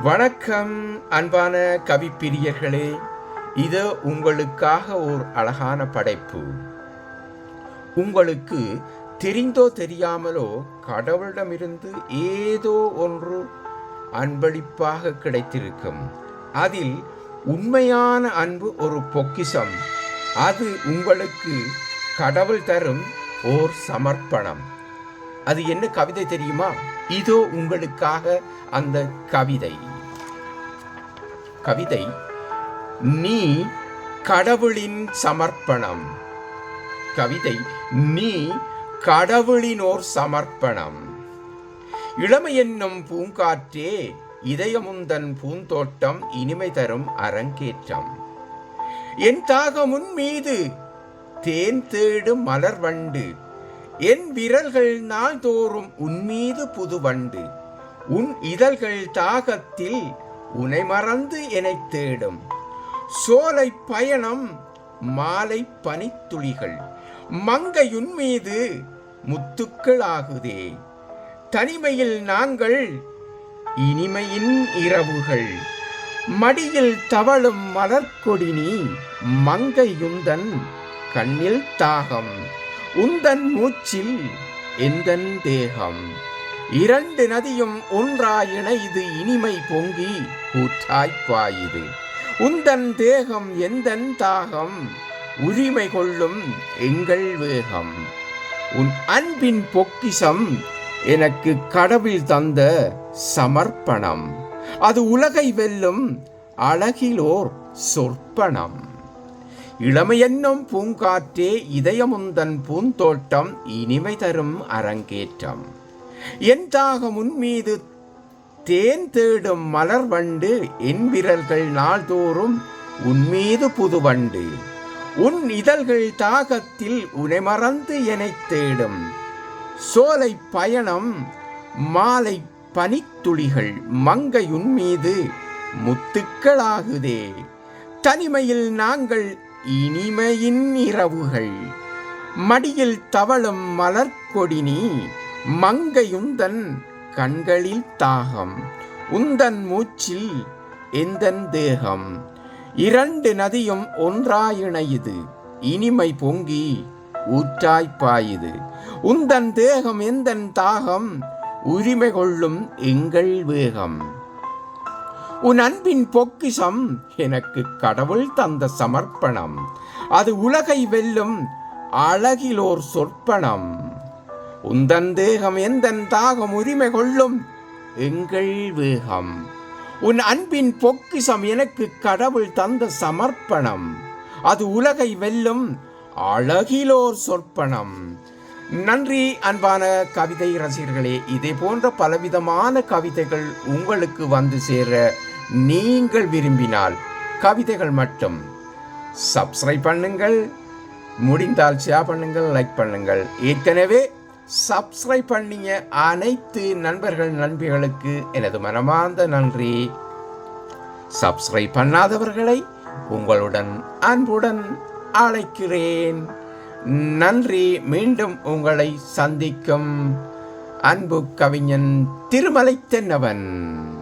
வணக்கம் அன்பான கவி பிரியர்களே. இது உங்களுக்காக ஓர் அழகான படைப்பு. உங்களுக்கு தெரிந்தோ தெரியாமலோ கடவுளிடமிருந்து ஏதோ ஒன்று அன்பளிப்பாக கிடைத்திருக்கும். அதில் உண்மையான அன்பு ஒரு பொக்கிஷம். அது உங்களுக்கு கடவுள் தரும் ஓர் சமர்ப்பணம். அது என்ன கவிதை தெரியுமா? இதோ உங்களுக்காக அந்த கவிதை. கவிதை நீ கடவுளின் சமர்ப்பணம். கவிதை நீ கடவுளினோர் சமர்ப்பணம். இளமை என்னும் பூங்காற்றே இதயமுந்தன் பூந்தோட்டம் இனிமை தரும் அரங்கேற்றம். என் தாகமுன் மீது தேன் தேடும் மலர் வண்டு. என் விரல்கள் நாள்தோறும் உன்மீது புது வண்டு உன் இதழ்கள் தாகத்தில் உனை மறந்து எனத் தேடும். சோலை பயணம் மாலை பனித்துளிகள் மங்கையுன் மீது முத்துக்களாகுதே. தனிமையில் நாங்கள் இனிமையின் இரவுகள் மடியில் தவழும் மலர்கொடி நீ மங்கையுந்தன் கண்ணில் தாகம். உந்தன் மூச்சில் எந்தன் தேகம்? இரண்டு நதியும் ஒன்றாய் இணைது இனிமை பொங்கி ஊற்றாய் பாயுது. உந்தன் தேகம் எந்தன் தாகம்? உரிமை கொள்ளும் எங்கள் வேகம். உன் அன்பின் பொக்கிசம் எனக்கு கடவில் தந்த சமர்ப்பணம். அது உலகை வெல்லும் அழகிலோர் சொற்பணம். இளமையென்னும் பூங்காற்றே இதயமுந்தன் பூந்தோட்டம் இனிமை தரும் அரங்கேற்றம். என் தாகம் உன்மீது தேன் தேடும் மலர் வண்டு என் விரல்கள் நாள்தோறும் உன்மீது புது வண்டு. உன் இதழ்கள் தாகத்தில் உனை மறந்து எனத் தேடும். சோலை பயணம் மாலை பனித்துளிகள் மங்கை உன்மீது முத்துக்களாகுதே. தனிமையில் நாங்கள் இனிமையின் இரவுகள் மடியில் தவளும் மலர்கொடி நீ மங்கையுந்தன் கண்களில் தாகம். உந்தன் மூச்சில் எந்தன் தேகம். இரண்டு நதியும் ஒன்றாயிணையுது இனிமை பொங்கி ஊற்றாய்ப்பாயுது உந்தன் தேகம் எந்தன் தாகம் உரிமை கொள்ளும் எங்கள் வேகம். உன் அன்பின் பொக்கிஷம் எனக்கு கடவுள் தந்த சமர்ப்பணம். அது உலகை வெல்லும் அழகிலோர் சொற்பனம் உந்தன் தேகம் எந்தன் தாகம் உரிமை கொள்ளும் எங்கள் வேகம். உன் அன்பின் பொக்கிஷம் எனக்கு கடவுள் தந்த சமர்ப்பணம். அது உலகை வெல்லும் அழகிலோர் சொற்பனம் நன்றி அன்பான கவிதை ரசிகர்களே. இதே போன்ற பலவிதமான கவிதைகள் உங்களுக்கு வந்து சேர நீங்கள் விரும்பினால் கவிதைகள் மட்டும். சப்ஸ்கிரைப் பண்ணுங்கள். முடிந்தால் ஷேர் பண்ணுங்கள் லைக் பண்ணுங்கள். ஏற்கனவே சப்ஸ்கிரைப் பண்ணிய அனைத்து நண்பர்கள் நண்பிகளுக்கு எனது மனமார்ந்த நன்றி. சப்ஸ்கிரைப் பண்ணாதவர்களை உங்களுடன் அன்புடன் அழைக்கிறேன். நன்றி. மீண்டும் உங்களை சந்திக்கும் அன்பு கவிஞன் திருமலை தென்னவன்.